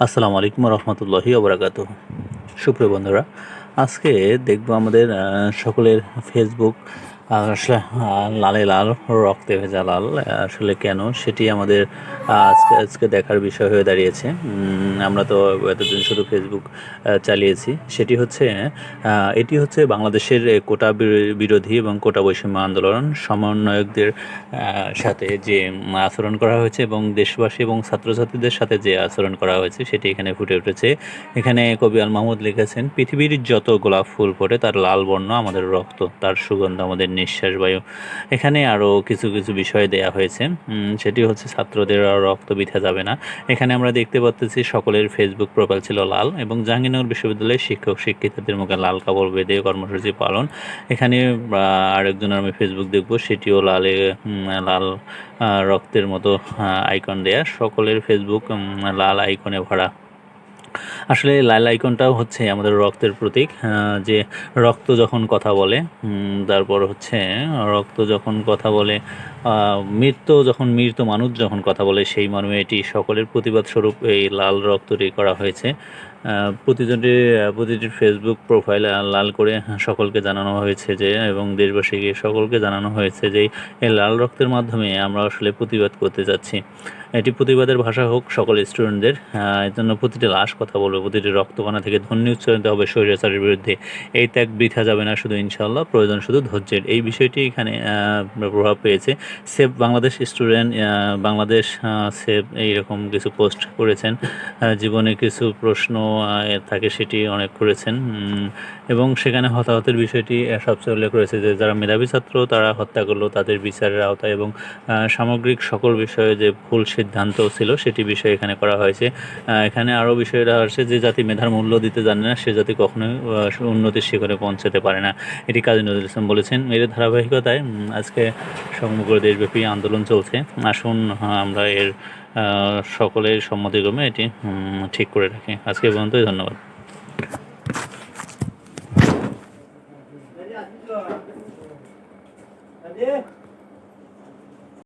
আসসালামু আলাইকুম রহমতুল্লাহি অবরাগত সুপ্রিয় বন্ধুরা আজকে দেখব আমাদের সকলের ফেসবুক আসলে লালে লাল, রক্তে ভেজা লাল আসলে কেন? সেটি আমাদের আজকে আজকে দেখার বিষয় হয়ে দাঁড়িয়েছে। আমরা তো এতদিন শুধু ফেসবুক চালিয়েছি। সেটি হচ্ছে এটি হচ্ছে বাংলাদেশের কোটা বিরো- বিরোধী এবং কোটা বৈষম্য আন্দোলন সমন্বয়কদের সাথে যে আচরণ করা হয়েছে এবং দেশবাসী এবং ছাত্রছাত্রীদের সাথে যে আচরণ করা হয়েছে, সেটি এখানে ফুটে উঠেছে। এখানে কবি আল মাহমুদ লিখেছেন, পৃথিবীর যত গোলাপ ফুল ফোটে, তার লাল বর্ণ আমাদের রক্ত, তার সুগন্ধ আমাদের নিঃশ্বাস বায়ু। এখানে আরও কিছু কিছু বিষয় দেয়া হয়েছে। সেটি হচ্ছে ছাত্রদের আর রক্ত বিথা যাবে না। এখানে আমরা দেখতে পাচ্ছি সকলের ফেসবুক প্রোফাইল ছিল লাল এবং জাহাঙ্গীরনগর বিশ্ববিদ্যালয়ের শিক্ষক শিক্ষিকাদের মুখে লাল কাপড় বেঁধে কর্মসূচি পালন। এখানে আহ, আরেকজনের আমি ফেসবুক দেখব সেটিও লালে লাল রক্তের মতো আইকন দেয়া। সকলের ফেসবুক লাল আইকনে ভরা। আসলে লাল আইকনটাও হচ্ছে আমাদের রক্তের প্রতীক যে রক্ত যখন কথা বলে তারপর হচ্ছে রক্ত যখন কথা বলে মৃত্যু যখন মৃত মানুষ যখন কথা বলে সেই মর্মে এটি সকলের প্রতিবাদ স্বরূপ এই লাল রক্তটি করা হয়েছে। আহ, প্রতিটির ফেসবুক প্রোফাইল লাল করে সকলকে জানানো হয়েছে যে এবং দেশবাসীকে সকলকে জানানো হয়েছে যে এই লাল রক্তের মাধ্যমে আমরা আসলে প্রতিবাদ করতে যাচ্ছি। এটি প্রতিবাদের ভাষা হোক সকল স্টুডেন্টদের এর জন্য প্রতিটি লাশ কথা বলবে প্রতিটি রক্তকণা থেকে ধ্বনি উচ্চারিত হবে স্বৈরাচারের বিরুদ্ধে। এই ত্যাগ বৃথা যাবে না শুধু ইনশাল্লাহ প্রয়োজন শুধু ধৈর্যের। এই বিষয়টি এখানে প্রভাব পেয়েছে। Save Bangladesh student Bangladesh save এইরকম কিছু পোস্ট করেছেন। জীবনে কিছু প্রশ্ন থাকে সেটি অনেক করেছেন। এবং সেখানে হতাহতের বিষয়টি সবচেয়ে উল্লেখ করেছে যে যারা মেধাবী ছাত্র, তারা হত্যা করল তাদের বিচারের আওতায় এবং সামগ্রিক সকল বিষয়ে যে ভুল সিদ্ধান্ত ছিল, সেটি বিষয় এখানে করা হয়েছে। এখানে আরও বিষয়টা আছে যে জাতি মেধার মূল্য দিতে জানে না, সে জাতি কখনোই উন্নতির শিখরে পৌঁছাতে পারে না। এটি কাজী নজরুল ইসলাম বলেছেন। এর ধারাবাহিকতায় আজকে সমগ্র দেশব্যাপী আন্দোলন চলছে আসুন, আমরা এর সকলের সম্মতিক্রমে এটি ঠিক করে রাখি আজকে পর্যন্ত পর্যন্তই ধন্যবাদ Hadi.